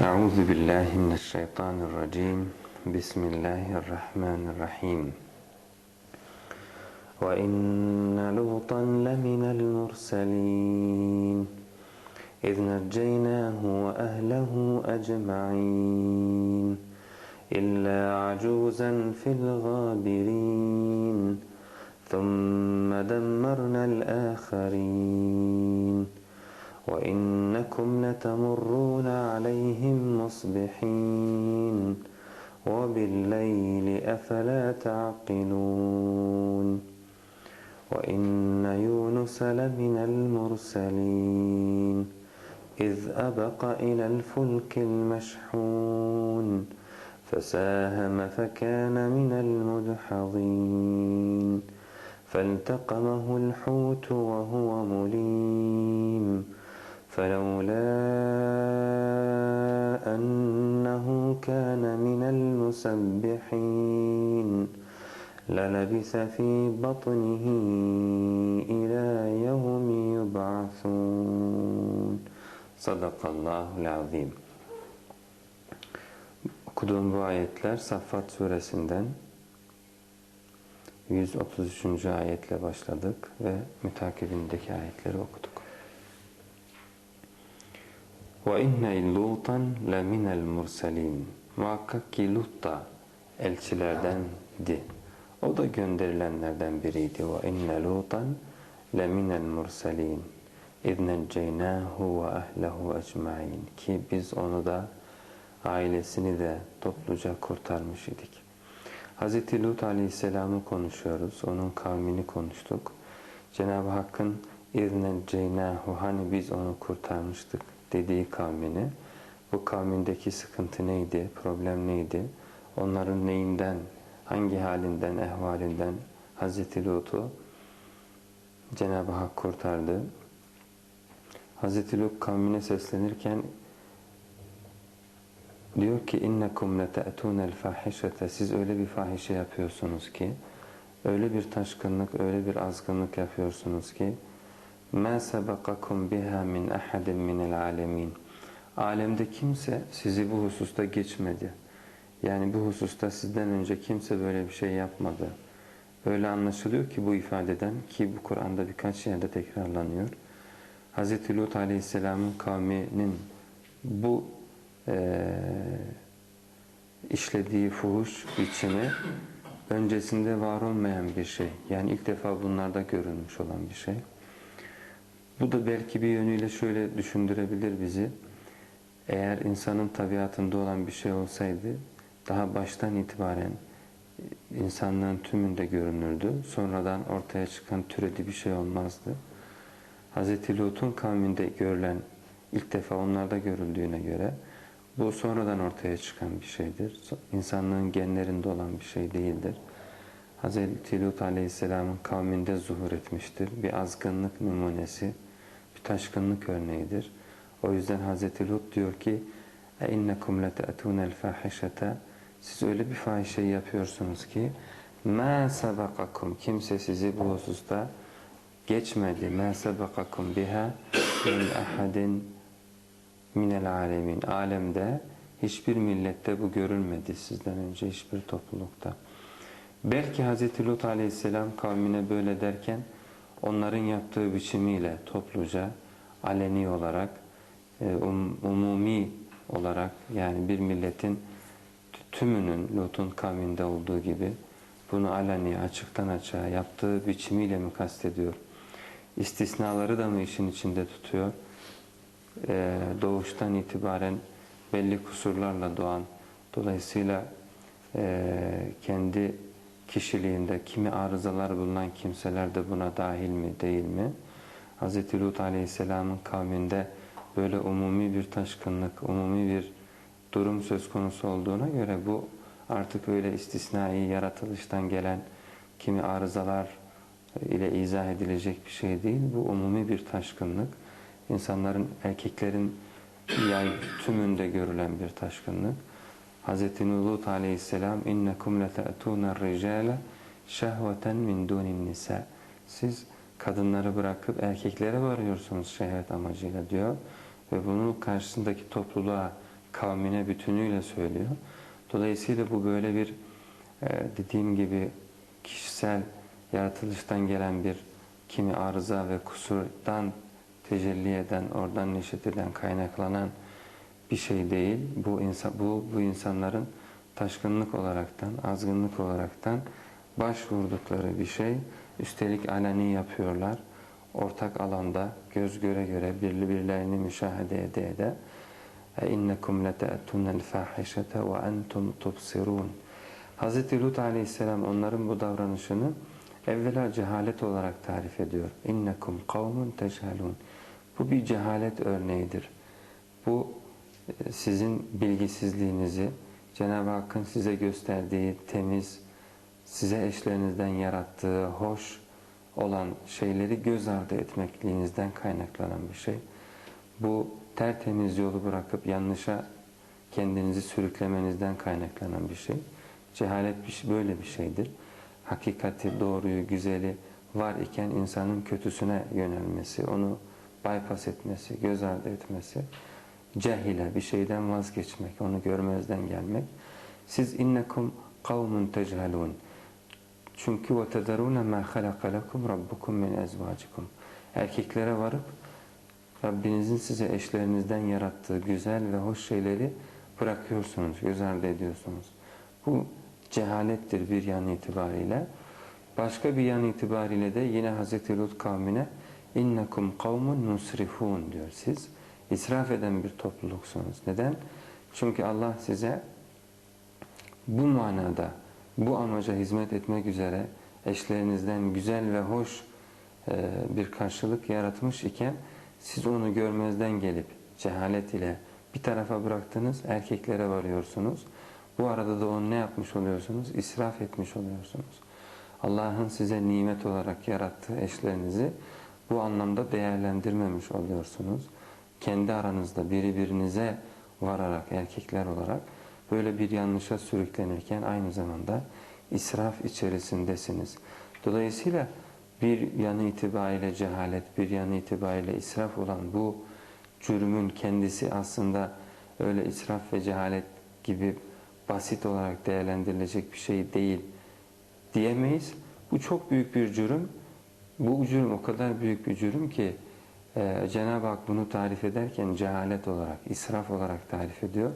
أعوذ بالله من الشيطان الرجيم. بسم الله الرحمن الرحيم. وإن لوطا لمن المرسلين. إذ نجيناه وأهله أجمعين. إلا عجوزا في الغابرين. ثم دمرنا الآخرين. وإنكم لتمرون عليهم مصبحين وبالليل أفلا تعقلون وإن يونس لمن المرسلين إذ أبق إلى الفلك المشحون فساهم فكان من المدحضين فالتقمه الحوت وهو مليم فلولا أنه كان من المسبحين للبث في بطنه إلى يوم يبعثون صدق الله العظيم Okuduğum bu ayetler Saffat suresinden 133. ayetle başladık ve mütakibindeki ayetleri okuduk. وَاِنَّ لُوطًا لَمِنَ الْمُرْسَلِينَ Muhakkak ki Lut da elçilerdendi. O da gönderilenlerden biriydi. وَاِنَّ لُوطًا لَمِنَ الْمُرْسَلِينَ اِذْ نَجَّيْنَاهُ وَأَهْلَهُ اَجْمَعِينَ Ki biz onu da ailesini de topluca kurtarmış idik. Hz. Lut Aleyhisselam'ı konuşuyoruz. Onun kavmini konuştuk. Cenab-ı Hakk'ın اِذْنَجَّيْنَاهُ Hani biz onu kurtarmıştık dediği kavmini. Bu kavmindeki sıkıntı neydi? Problem neydi? Onların neyinden, hangi halinden, ehvalinden Hz. Lut'u Cenab-ı Hak kurtardı. Hz. Lut kavmine seslenirken Diyor ki innekum lete'tunel fahişete siz öyle bir fahişe yapıyorsunuz ki öyle bir taşkınlık, öyle bir azgınlık yapıyorsunuz ki ma sabaqakum biha min ahadin minel alemin. Alemde kimse sizi bu hususta geçmedi. Yani bu hususta sizden önce kimse böyle bir şey yapmadı. Öyle anlaşılıyor ki bu ifadeden ki bu Kur'an'da birkaç yerde tekrarlanıyor. Hz. Lut Aleyhisselam'ın kavminin bu e, işlediği fuhuş biçimi öncesinde var olmayan bir şey. Yani ilk defa bunlarda görülmüş olan bir şey. Bu da belki bir yönüyle şöyle düşündürebilir bizi. Eğer insanın tabiatında olan bir şey olsaydı daha baştan itibaren insanlığın tümünde görünürdü. Sonradan ortaya çıkan türedi bir şey olmazdı. Hz. Lut'un kavminde görülen ilk defa onlarda görüldüğüne göre bu sonradan ortaya çıkan bir şeydir. İnsanlığın genlerinde olan bir şey değildir. Hz. Lut Aleyhisselam'ın kavminde zuhur etmiştir. Bir azgınlık numunesi, bir taşkınlık örneğidir. O yüzden Hz. Lut diyor ki اَاِنَّكُمْ لَتَأْتُونَ الْفَاحِشَةَ Siz öyle bir fahişe yapıyorsunuz ki مَا سَبَقَكُمْ Kimse sizi bu hususta geçmedi. مَا سَبَقَكُمْ بِهَا مِنْ اَحَدٍ minel alemin. Alemde hiçbir millette bu görülmedi sizden önce hiçbir toplulukta. Belki Hz. Lut aleyhisselam kavmine böyle derken onların yaptığı biçimiyle topluca, aleni olarak, um, umumi olarak yani bir milletin tümünün Lut'un kavminde olduğu gibi bunu aleni açıktan açığa yaptığı biçimiyle mi kastediyor? İstisnaları da mı işin içinde tutuyor? Ee, doğuştan itibaren belli kusurlarla doğan, dolayısıyla e, kendi kişiliğinde kimi arızalar bulunan kimseler de buna dahil mi değil mi? Hz. Lut Aleyhisselam'ın kavminde böyle umumi bir taşkınlık, umumi bir durum söz konusu olduğuna göre bu artık öyle istisnai yaratılıştan gelen kimi arızalar ile izah edilecek bir şey değil. Bu umumi bir taşkınlık insanların, erkeklerin yay tümünde görülen bir taşkınlık. Hz. Lut aleyhisselam innekum lete'tûne ricâle şehveten min dûnin nisa. Siz kadınları bırakıp erkeklere varıyorsunuz şehvet amacıyla diyor. Ve bunun karşısındaki topluluğa kavmine bütünüyle söylüyor. Dolayısıyla bu böyle bir e, dediğim gibi kişisel yaratılıştan gelen bir kimi arıza ve kusurdan tecelli eden, oradan neşet eden, kaynaklanan bir şey değil. Bu insan bu bu insanların taşkınlık olaraktan, azgınlık olaraktan başvurdukları bir şey. Üstelik aleni yapıyorlar. Ortak alanda göz göre göre birbirlerini müşahede ede ede innekum lete'tunel fahişete ve entum tubsirun. Hz. Lut aleyhisselam onların bu davranışını evvela cehalet olarak tarif ediyor. İnnekum kavmun tecelun. Bu bir cehalet örneğidir. Bu e, sizin bilgisizliğinizi, Cenab-ı Hakk'ın size gösterdiği temiz, size eşlerinizden yarattığı hoş olan şeyleri göz ardı etmekliğinizden kaynaklanan bir şey. Bu tertemiz yolu bırakıp yanlışa kendinizi sürüklemenizden kaynaklanan bir şey. Cehalet bir şey, böyle bir şeydir. Hakikati, doğruyu, güzeli var iken insanın kötüsüne yönelmesi, onu bypass etmesi, göz ardı etmesi, cehile bir şeyden vazgeçmek, onu görmezden gelmek. Siz innekum kavmun techalun. Çünkü ve tederune ma halaka lekum rabbukum min ezvacikum. Erkeklere varıp Rabbinizin size eşlerinizden yarattığı güzel ve hoş şeyleri bırakıyorsunuz, göz ardı ediyorsunuz. Bu cehalettir bir yan itibariyle. Başka bir yan itibariyle de yine Hz. Lut kavmine innekum kavmun nusrifun diyor siz. İsraf eden bir topluluksunuz. Neden? Çünkü Allah size bu manada, bu amaca hizmet etmek üzere eşlerinizden güzel ve hoş bir karşılık yaratmış iken siz onu görmezden gelip cehalet ile bir tarafa bıraktınız, erkeklere varıyorsunuz. Bu arada da onu ne yapmış oluyorsunuz? İsraf etmiş oluyorsunuz. Allah'ın size nimet olarak yarattığı eşlerinizi bu anlamda değerlendirmemiş oluyorsunuz. Kendi aranızda birbirinize vararak erkekler olarak böyle bir yanlışa sürüklenirken aynı zamanda israf içerisindesiniz. Dolayısıyla bir yanı itibariyle cehalet, bir yanı itibariyle israf olan bu cürümün kendisi aslında öyle israf ve cehalet gibi basit olarak değerlendirilecek bir şey değil diyemeyiz. Bu çok büyük bir cürüm. Bu cürüm o kadar büyük bir cürüm ki e, Cenab-ı Hak bunu tarif ederken cehalet olarak, israf olarak tarif ediyor.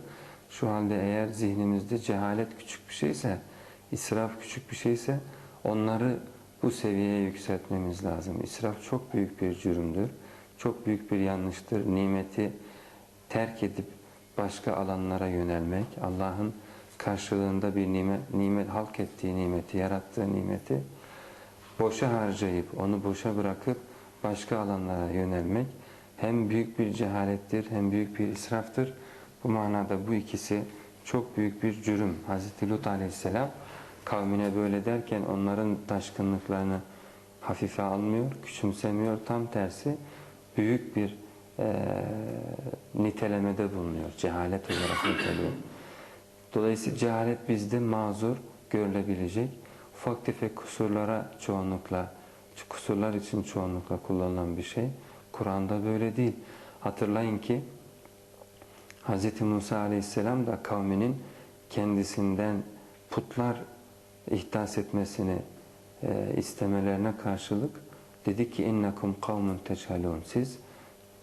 Şu halde eğer zihnimizde cehalet küçük bir şeyse, israf küçük bir şeyse onları bu seviyeye yükseltmemiz lazım. İsraf çok büyük bir cürümdür. Çok büyük bir yanlıştır. Nimeti terk edip başka alanlara yönelmek, Allah'ın karşılığında bir nimet, nimet halk ettiği nimeti, yarattığı nimeti boşa harcayıp, onu boşa bırakıp başka alanlara yönelmek hem büyük bir cehalettir hem büyük bir israftır. Bu manada bu ikisi çok büyük bir cürüm. Hz. Lut aleyhisselam kavmine böyle derken onların taşkınlıklarını hafife almıyor, küçümsemiyor. Tam tersi büyük bir e, nitelemede bulunuyor. Cehalet olarak niteliyor. Dolayısıyla cehalet bizde mazur görülebilecek. Ufak tefek kusurlara çoğunlukla, kusurlar için çoğunlukla kullanılan bir şey. Kur'an'da böyle değil. Hatırlayın ki Hz. Musa aleyhisselam da kavminin kendisinden putlar ihdas etmesini e, istemelerine karşılık dedi ki innekum kavmun teçhalun siz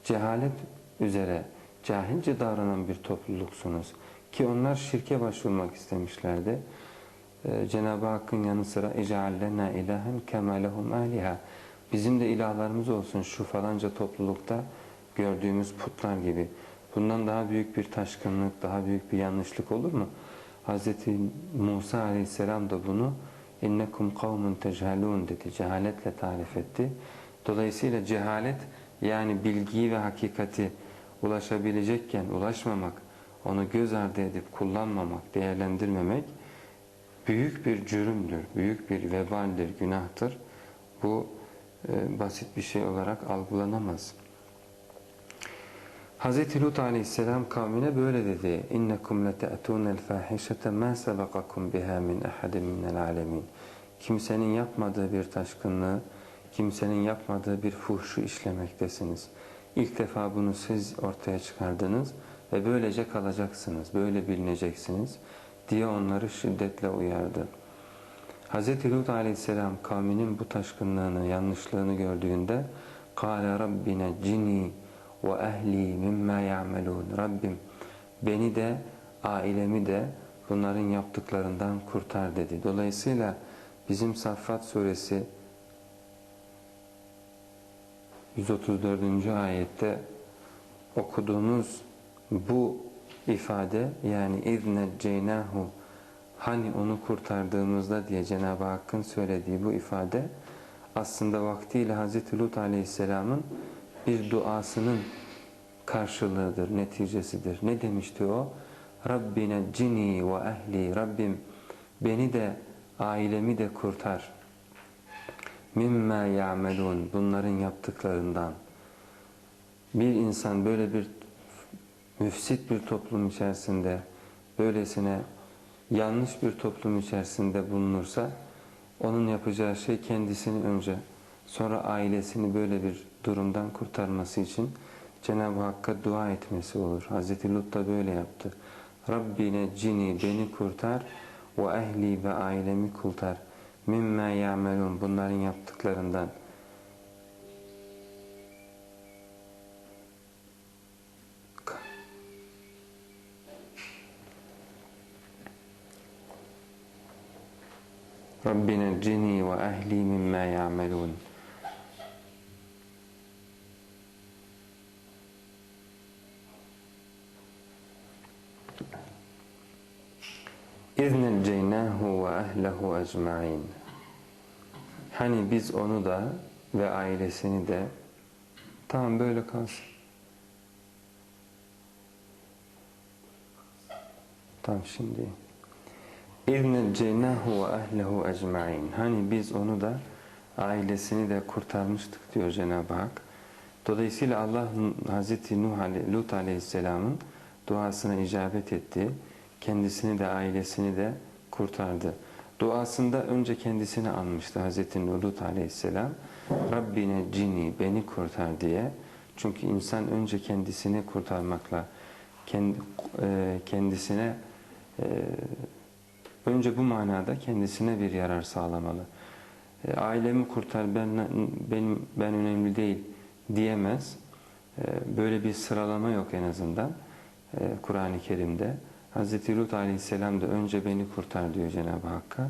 cehalet üzere cahilce davranan bir topluluksunuz ki onlar şirke başvurmak istemişlerdi. Ee, Cenab-ı Hakk'ın yanı sıra اِجَعَلَّنَا اِلَٰهًا كَمَا لَهُمْ آلِهَا Bizim de ilahlarımız olsun şu falanca toplulukta gördüğümüz putlar gibi. Bundan daha büyük bir taşkınlık, daha büyük bir yanlışlık olur mu? Hz. Musa aleyhisselam da bunu innekum kavmun techalun dedi. Cehaletle tarif etti. Dolayısıyla cehalet yani bilgiyi ve hakikati ulaşabilecekken ulaşmamak, onu göz ardı edip kullanmamak, değerlendirmemek büyük bir cürümdür, büyük bir vebaldir, günahtır. Bu e, basit bir şey olarak algılanamaz. Hz. Lut aleyhisselam kavmine böyle dedi. İnnekum lete'tunel fahişete ma sabakakum biha min ahadin minel alemin. Kimsenin yapmadığı bir taşkınlığı, kimsenin yapmadığı bir fuhşu işlemektesiniz. İlk defa bunu siz ortaya çıkardınız ve böylece kalacaksınız, böyle bilineceksiniz diye onları şiddetle uyardı. Hz. Lut aleyhisselam kavminin bu taşkınlığını, yanlışlığını gördüğünde قَالَ رَبِّنَ جِنِي وَأَهْلِي مِمَّا يَعْمَلُونَ Rabbim beni de ailemi de bunların yaptıklarından kurtar dedi. Dolayısıyla bizim Saffat suresi 134. ayette okuduğumuz bu ifade yani اِذْ نَجَّيْنَاهُ hani onu kurtardığımızda diye Cenab-ı Hakk'ın söylediği bu ifade aslında vaktiyle Hz. Lut Aleyhisselam'ın bir duasının karşılığıdır, neticesidir. Ne demişti o? Rabbine cini ve ehli Rabbim beni de ailemi de kurtar. Mimma ya'melun bunların yaptıklarından. Bir insan böyle bir müfsit bir toplum içerisinde böylesine yanlış bir toplum içerisinde bulunursa onun yapacağı şey kendisini önce sonra ailesini böyle bir durumdan kurtarması için Cenab-ı Hakk'a dua etmesi olur. Hz. Lut da böyle yaptı. Rabbine cini beni kurtar ve ehli ve ailemi kurtar. Mimma ya'melun bunların yaptıklarından. Rabbi neccini ve ehli mimma ya'melun. İzne ceynahu ve ehlehu ecmain. Hani biz onu da ve ailesini de tam böyle kalsın. Tam şimdi. اِذْ نَجَّيْنَاهُ وَأَهْلَهُ اَجْمَعِينَ Hani biz onu da ailesini de kurtarmıştık diyor Cenab-ı Hak. Dolayısıyla Allah Hz. Nuh Ale, Lut Aleyhisselam'ın duasına icabet etti. Kendisini de ailesini de kurtardı. Duasında önce kendisini anmıştı Hz. Lut Aleyhisselam. Rabbine cini beni kurtar diye. Çünkü insan önce kendisini kurtarmakla kendisine önce bu manada kendisine bir yarar sağlamalı. Ailemi kurtar ben benim ben önemli değil diyemez. Böyle bir sıralama yok en azından Kur'an-ı Kerim'de. Hz. Lut Aleyhisselam da önce beni kurtar diyor Cenab-ı Hakk'a.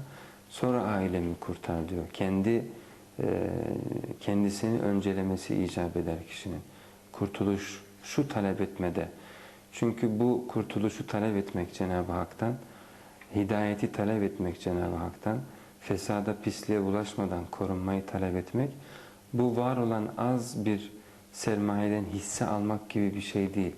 Sonra ailemi kurtar diyor. Kendi kendisini öncelemesi icap eder kişinin. Kurtuluş şu talep etmede. Çünkü bu kurtuluşu talep etmek Cenab-ı Hak'tan, hidayeti talep etmek Cenab-ı Hak'tan, fesada pisliğe bulaşmadan korunmayı talep etmek, bu var olan az bir sermayeden hisse almak gibi bir şey değil.